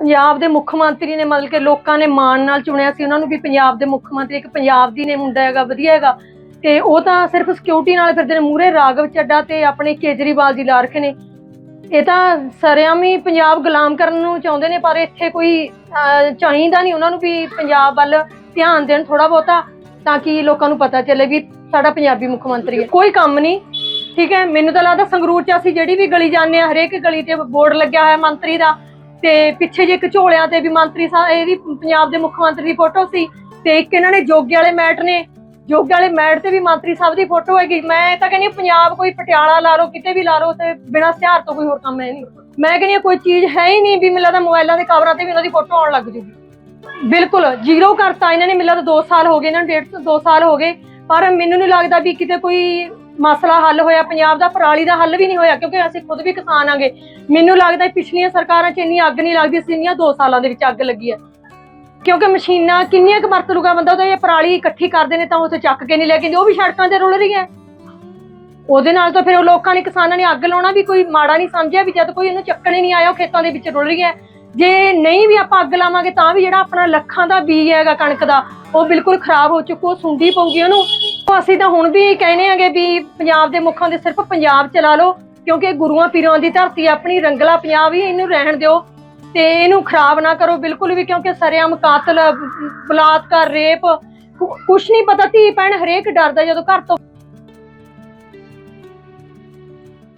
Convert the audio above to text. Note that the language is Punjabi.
ਪੰਜਾਬ ਦੇ ਮੁੱਖ ਮੰਤਰੀ ਨੇ ਮਤਲਬ ਕਿ ਲੋਕਾਂ ਨੇ ਮਾਣ ਨਾਲ ਚੁਣਿਆ ਸੀ, ਉਹਨਾਂ ਨੂੰ ਵੀ ਪੰਜਾਬ ਦੇ ਮੁੱਖ ਮੰਤਰੀ, ਇੱਕ ਪੰਜਾਬ ਦੀ ਨੇ ਮੁੰਡਾ ਹੈਗਾ, ਵਧੀਆ ਹੈਗਾ। ਤੇ ਉਹ ਤਾਂ ਸਿਰਫ ਸਿਕਿਉਰਿਟੀ ਨਾਲ ਫਿਰਦੇ ਨੇ ਮੂਰੇ ਰਾਗਵ ਚੱਡਾ ਤੇ ਆਪਣੇ ਕੇਜਰੀਵਾਲ ਜੀ ਲਾ ਰੱਖੇ ਨੇ। ਇਹ ਤਾਂ ਸਰਿਆਮ ਹੀ ਪੰਜਾਬ ਗੁਲਾਮ ਕਰਨ ਨੂੰ ਚਾਹੁੰਦੇ ਨੇ, ਪਰ ਇੱਥੇ ਕੋਈ ਚਾਹੀਦਾ ਨਹੀਂ, ਉਹਨਾਂ ਨੂੰ ਵੀ ਪੰਜਾਬ ਵੱਲ ਧਿਆਨ ਦੇਣ ਥੋੜਾ ਬਹੁਤਾ, ਤਾਂ ਕਿ ਲੋਕਾਂ ਨੂੰ ਪਤਾ ਚੱਲੇ ਵੀ ਸਾਡਾ ਪੰਜਾਬੀ ਮੁੱਖ ਮੰਤਰੀ ਹੈ। ਕੋਈ ਕੰਮ ਨਹੀਂ, ਠੀਕ ਹੈ? ਮੈਨੂੰ ਤਾਂ ਲੱਗਦਾ ਸੰਗਰੂਰ ਚ ਅਸੀਂ ਜਿਹੜੀ ਵੀ ਗਲੀ ਜਾਂਦੇ ਆ ਹਰੇਕ ਗਲੀ ਤੇ ਬੋਰਡ ਲੱਗਿਆ ਹੋਇਆ ਮੰਤਰੀ ਦਾ ਤੇ ਪਿੱਛੇ ਜੇ ਇੱਕ ਝੋਲਿਆਂ ਤੇ ਵੀ ਮੰਤਰੀ ਸਾਹਿਬ ਇਹਦੀ ਪੰਜਾਬ ਦੇ ਮੁੱਖ ਮੰਤਰੀ ਦੀ ਫੋਟੋ ਸੀ ਤੇ ਇੱਕ ਇਹਨਾਂ ਨੇ ਜੋਗੇ ਵਾਲੇ ਮੈਟ ਨੇ, ਜੋਗੇ ਵਾਲੇ ਮੈਟ ਤੇ ਵੀ ਮੰਤਰੀ ਸਾਹਿਬ ਦੀ ਫੋਟੋ ਹੈਗੀ। ਮੈਂ ਤਾਂ ਕਹਿੰਦੀ ਪੰਜਾਬ ਕੋਈ ਪਟਿਆਲਾ ਲਾ ਲਓ, ਕਿਤੇ ਵੀ ਲਾ ਲਓ ਤੇ ਬਿਨਾਂ ਹਥਿਆਰ ਤੋਂ ਕੋਈ ਹੋਰ ਕੰਮ ਹੈ ਨਹੀਂ। ਮੈਂ ਕਹਿੰਦੀ ਕੋਈ ਚੀਜ਼ ਹੈ ਹੀ ਨਹੀਂ ਵੀ ਮੈਨੂੰ ਲੱਗਦਾ ਮੋਬਾਈਲਾਂ ਦੇ ਕਵਰਾਂ ਤੇ ਵੀ ਉਹਨਾਂ ਦੀ ਫੋਟੋ ਆਉਣ ਲੱਗ ਜੂਗੀ। ਬਿਲਕੁਲ, ਜ਼ੀਰੋ ਕਰਤਾ ਇਹਨਾਂ ਨੇ, ਮੈਨੂੰ ਲੱਗਦਾ 2 ਸਾਲ ਹੋ ਗਏ, ਇਹਨਾਂ ਨੂੰ ਡੇਢ ਤੋਂ 2 ਸਾਲ ਹੋ ਗਏ, ਪਰ ਮੈਨੂੰ ਨਹੀਂ ਲੱਗਦਾ ਵੀ ਕਿਤੇ ਕੋਈ ਮਸਲਾ ਹੱਲ ਹੋਇਆ, ਪੰਜਾਬ ਦਾ ਪਰਾਲੀ ਦਾ ਹੱਲ ਵੀ ਨਹੀਂ ਹੋਇਆ, ਕਿਉਂਕਿ ਅਸੀਂ ਖੁਦ ਵੀ ਕਿਸਾਨ ਆਂਗੇ। ਮੈਨੂੰ ਲੱਗਦਾ ਪਿਛਲੀਆਂ ਸਰਕਾਰਾਂ 'ਚ ਇੰਨੀ ਅੱਗ ਨਹੀਂ ਲੱਗਦੀ ਸੀ ਇੰਨੀਆਂ 2 ਸਾਲਾਂ ਦੇ ਵਿੱਚ ਅੱਗ ਲੱਗੀ ਹੈ ਕਿਉਂਕਿ ਮਸ਼ੀਨਾਂ ਕਿੰਨੀਆਂ ਕੁ ਵਰਤ ਲੂਗਾ ਬੰਦਾ, ਉਹਦਾ ਇਹ ਪਰਾਲੀ ਇਕੱਠੀ ਕਰਦੇ ਨੇ ਤਾਂ ਉੱਥੇ ਚੱਕ ਕੇ ਨਹੀਂ ਲੈ ਕੇ ਉਹ ਵੀ ਸੜਕਾਂ ਤੇ ਰੁਲ ਰਹੀ ਹੈ। ਉਹਦੇ ਨਾਲ ਤਾਂ ਫਿਰ ਉਹ ਲੋਕਾਂ ਨੇ, ਕਿਸਾਨਾਂ ਨੇ ਅੱਗ ਲਾਉਣਾ ਵੀ ਕੋਈ ਮਾੜਾ ਨਹੀਂ ਸਮਝਿਆ ਵੀ ਜਦ ਕੋਈ ਇਹਨੂੰ ਚੱਕਣ ਹੀ ਨਹੀਂ ਆਇਆ, ਉਹ ਖੇਤਾਂ ਦੇ ਵਿੱਚ ਰੁਲ ਰਹੀ ਹੈ। ਜੇ ਨਹੀਂ ਵੀ ਆਪਾਂ ਅੱਗ ਲਾਵਾਂਗੇ ਤਾਂ ਵੀ ਜਿਹੜਾ ਆਪਣਾ ਲੱਖਾਂ ਦਾ ਬੀਜ ਹੈਗਾ ਕਣਕ ਦਾ, ਉਹ ਬਿਲਕੁਲ ਖਰਾਬ ਹੋ ਚੁੱਕਾ, ਉਹ ਸੁੰਡੀ ਪਊਗੀ ਉਹਨੂੰ। ਅਸੀਂ ਤਾਂ ਹੁਣ ਵੀ ਕਹਿੰਦੇ ਆਂਗੇ ਵੀ ਪੰਜਾਬ ਦੇ ਮੁੱਖਾਂ ਦੇ ਸਿਰਫ ਪੰਜਾਬ ਚਲਾ ਲਓ ਕਿਉਂਕਿ ਇਹ ਗੁਰੂਆਂ ਪੀਰਾਂ ਦੀ ਧਰਤੀ ਹੈ, ਆਪਣੀ ਰੰਗਲਾ ਪੰਜਾਬ ਹੀ ਇਹਨੂੰ ਰਹਿਣ ਦਿਓ ਤੇ ਇਹਨੂੰ ਖਰਾਬ ਨਾ ਕਰੋ ਬਿਲਕੁਲ ਵੀ ਕਿਉਂਕਿ ਸਰੇਆਮ ਕਾਤਲ ਬਲਾਤਕਾਰ ਰੇਪ ਕੁ- ਕੁਛ ਨਹੀਂ ਪਤਾ ਧੀ ਭੈਣ ਹਰੇਕ ਡਰਦਾ ਜਦੋਂ ਘਰ ਤੋਂ